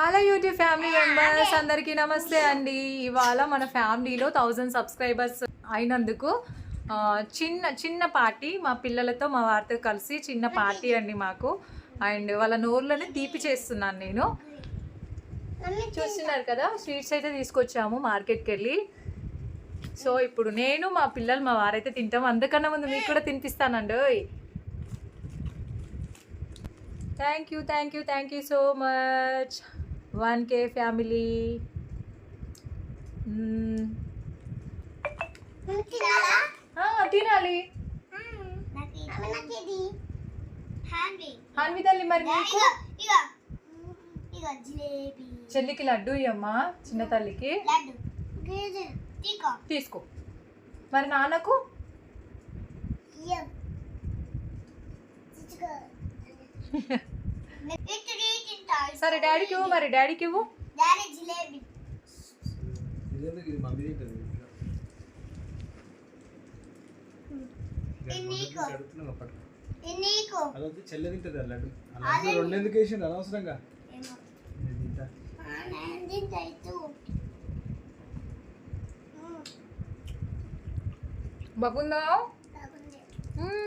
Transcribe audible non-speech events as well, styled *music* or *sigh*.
Hello YouTube family members అందరికీ నమస్తే అండి. ఇవాళ మన ఫ్యామిలీలో థౌజండ్ సబ్స్క్రైబర్స్ అయినందుకు చిన్న చిన్న పార్టీ మా పిల్లలతో మా వారితో కలిసి చిన్న పార్టీ అండి మాకు. అండ్ వాళ్ళ నోర్లని తీపి చేస్తున్నాను నేను. చూస్తున్నారు కదా స్వీట్స్ అయితే తీసుకొచ్చాము మార్కెట్కి వెళ్ళి సో ఇప్పుడు నేను మా పిల్లలు మా వారైతే తింటాం. అందుకన్నా ముందు మీకు కూడా తినిపిస్తానండి. Thank you thank you thank you so much one K family. తినాలి? హన్వి తల్లి మరి చెల్లికి లడ్డు ఇయ్యమ్మా చిన్న తల్లికి. తీసుకో. మరి నాన్నకు? తింటా *laughs* సరే డాడీకి ఇవ్వు మరి డాడీకి ఇవ్వు. డాడీ జిలేబీ అనవసరంగా బాగుందా